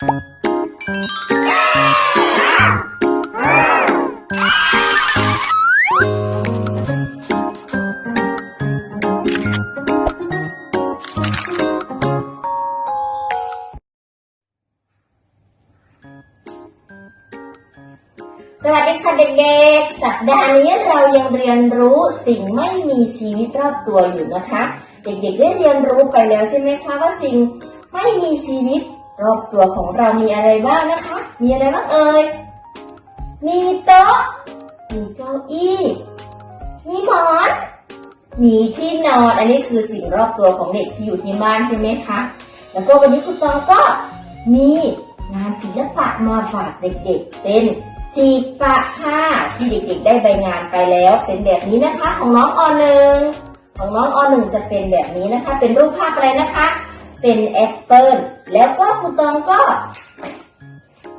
สวัสดีค่ะเด็กๆ สัปดาห์นี้เรายังเรียนรู้สิ่งไม่มีชีวิตรอบตัวอยู่นะคะ เด็กๆได้เรียนรู้ไปแล้วใช่ไหมคะว่าสิ่งไม่มีชีวิต รอบตัวของเรามีอะไรบ้างนะคะ มีอะไรบ้างเอ่ย มีโต๊ะ มีเก้าอี้ มีหมอน มีที่นอน อันนี้คือสิ่งรอบตัวของเด็กที่อยู่ที่บ้านใช่ไหมคะ แล้วก็วันนี้คุณตอก็มีงานศิลปะมาฝากเด็กๆ เป็นฉีปะค่ะที่เด็กๆ ได้ใบงานไปแล้ว เป็นแบบนี้นะคะ ของน้องอหนึ่งของน้องอหนึ่งจะเป็นแบบนี้นะคะ เป็นรูปภาพอะไรนะคะ เป็นแอปเปิลแล้วก็คุณตองก็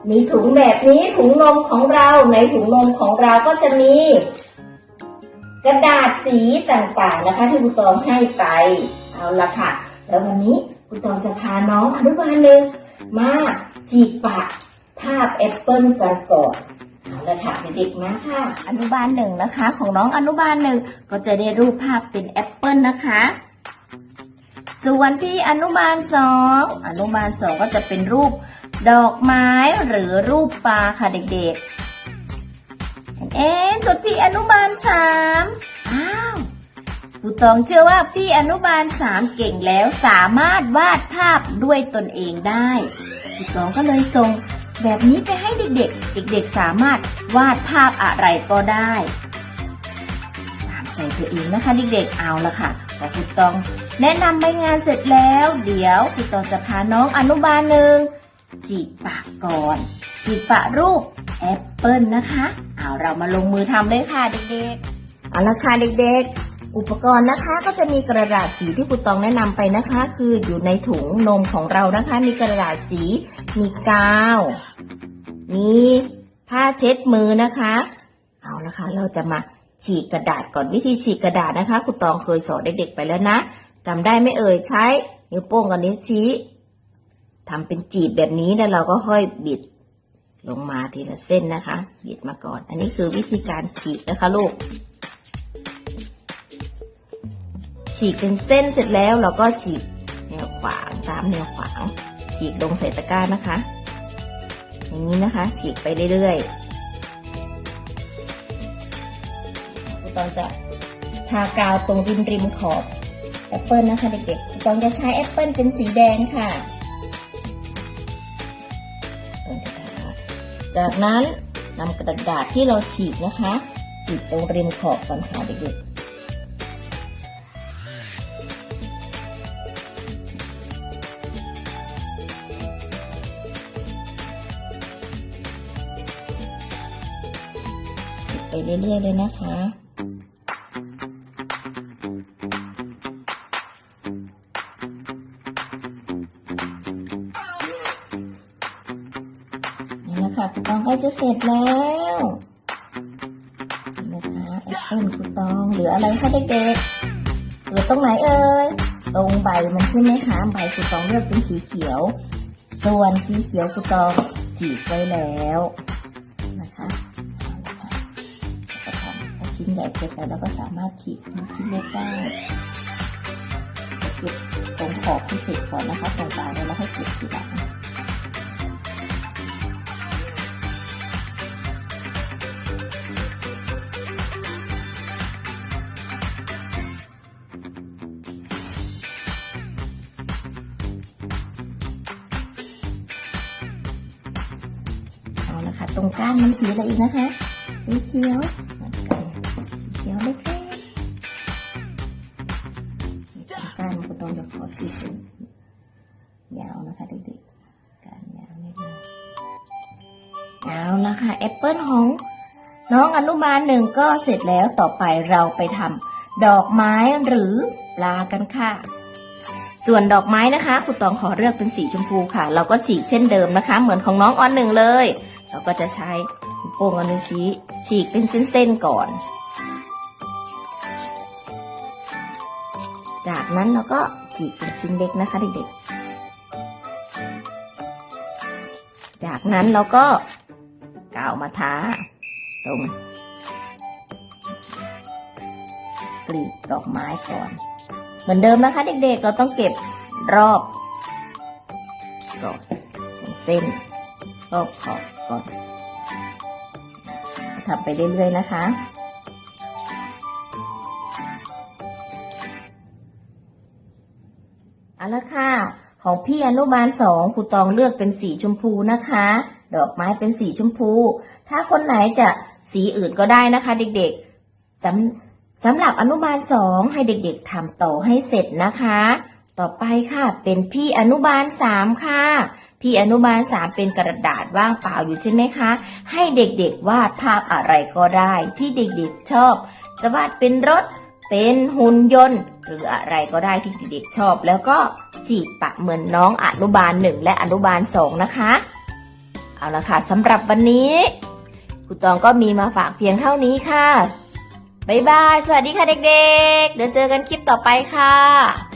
มีถุงแบบนี้ถุงนมของเราในถุงนมของเราก็จะมี กระดาษสีต่างๆนะคะ ที่คุณตองให้ไปเอาละค่ะ แล้ววันนี้คุณตองจะพาน้องอนุบาลหนึ่งมาจีบปากภาพแอปเปิลกันก่อนเอาละค่ะเด็กๆมาค่ะ อนุบาลหนึ่งนะคะ ของน้องอนุบาลหนึ่งก็จะได้รูปภาพเป็นแอปเปิลนะคะ ส่วนพี่อนุบาลสองอนุบาลสองก็จะเป็นรูปดอกไม้หรือรูปปลาค่ะเด็กๆ เอ๊ะส่วนพี่อนุบาลสามอ้าวครูตองเชื่อว่าพี่อนุบาลสามเก่งแล้วสามารถวาดภาพด้วยตนเองได้ครูตองก็เลยส่งแบบนี้ไปให้เด็กๆ เด็กๆ สามารถวาดภาพอะไรก็ได้ ตามใจตัวเองนะคะเด็กๆ เอาละค่ะแต่ครูตอง แนะนำใบงานเสร็จแล้ว เดี๋ยวครูตองจะพาน้องอนุบาลหนึ่งจีบปากก่อน จีบปะรูปแอปเปิลนะคะ เอาเรามาลงมือทำเลยค่ะเด็กๆ เอาละค่ะเด็กๆ อุปกรณ์นะคะก็จะมีกระดาษสีที่ครูตองแนะนำไปนะคะ คืออยู่ในถุงนมของเรานะคะ มีกระดาษสี มีกาว มีผ้าเช็ดมือนะคะ เอาละค่ะเราจะมาฉีกกระดาษก่อนวิธีฉีกกระดาษนะคะครูตองเคยสอนเด็กๆไปแล้วนะ จำได้ไม่เอ่ยใช้ นิ้วโป้งกับนิ้วชี้ทำเป็นจีบแบบนี้แล้วเราก็ค่อยบิดลงมาทีละเส้นนะคะ บิดมาก่อน อันนี้คือวิธีการฉีกนะคะลูก ฉีกเป็นเส้นเสร็จแล้วเราก็ฉีกแนวขวางตามแนวขวาง ฉีกลงใส่ตะกร้านะคะ อย่างนี้นะคะ ฉีกไปเรื่อยๆตองจะทากาวตรงริมริมขอบ แอปเปิลนะคะเด็กๆครูตองจะใช้แอปเปิลเป็นสีแดงค่ะตองจะทาจากนั้นนำกระดาษที่เราฉีกนะคะฉีกตรงริมขอบก่อนค่ะเด็กๆไปเรื่อยๆเลยนะคะ ล้จะเสร็จแล้วนะคะแอปเปิลคุณตองเหลืออะไรคะเด็กๆเหลือตรงไหนเอ่ยตรงใบมันใช่ไหมคะใบคุณตองเลือกเป็นสีเขียว ส่วนสีเขียวคุณตองฉีกไว้แล้วนะคะเอาละค่ะก็ทำชิ้นใหญ่เกินไปเราก็สามารถฉีกชิ้นเล็กได้เก็บตรงขอบที่เสร็จก่อนนะคะตรงกลางแล้วเราค่อ เอาละคะ ตรงก้านมันสีอะไรอีกนะคะ สีเขียวเหมือนกันสีเขียวเล็กๆก้ารก็ต้องจะขอสีเยาวนะคะเด็กๆการยาวนิดนึงเอาละค่ะแอปเปิลของน้องอนุบาลหนึ่งก็เสร็จแล้วต่อไปเราไปทำดอกไม้หรือปลากันค่ะ ส่วนดอกไม้นะคะครูตองขอเลือกเป็นสีชมพูค่ะ เราก็ฉีกเช่นเดิมนะคะ เหมือนของน้องออนหนึ่งเลย เราก็จะใช้โป้งกับนิ้วชี้ฉีกเป็นเส้นๆก่อน จากนั้นเราก็ฉีกเป็นชิ้นเล็กนะคะเด็กๆ จากนั้นเราก็กาวมาทาตรงกลีบดอกไม้ก่อน เหมือนเดิมนะคะเด็กๆ เราต้องเก็บรอบก่อนเส้น รอบขอบก่อนทำไปเรื่อยๆนะคะ เอาละค่ะ ของพี่อนุบาลสองครูตองเลือกเป็นสีชมพูนะคะ ดอกไม้เป็นสีชมพู ถ้าคนไหนจะสีอื่นก็ได้นะคะ เด็กๆสำสำหรับอนุบาลสองให้เด็กๆทำต่อให้เสร็จนะคะ ต่อไปค่ะเป็นพี่อนุบาลสามค่ะ พี่อนุบาลสามเป็นกระดาษว่างเปล่าอยู่ใช่ไหมคะ ให้เด็กๆวาดภาพอะไรก็ได้ ที่เด็กๆชอบ จะวาดเป็นรถ เป็นหุ่นยนต์ หรืออะไรก็ได้ที่เด็กๆชอบ แล้วก็ฉีกปะเหมือนน้องอนุบาลหนึ่งและอนุบาลสองนะคะ เอาละค่ะสำหรับวันนี้ครูตองก็มีมาฝากเพียงเท่านี้ค่ะ บ๊ายบาย สวัสดีค่ะเด็กๆ เดี๋ยวเจอกันคลิปต่อไปค่ะ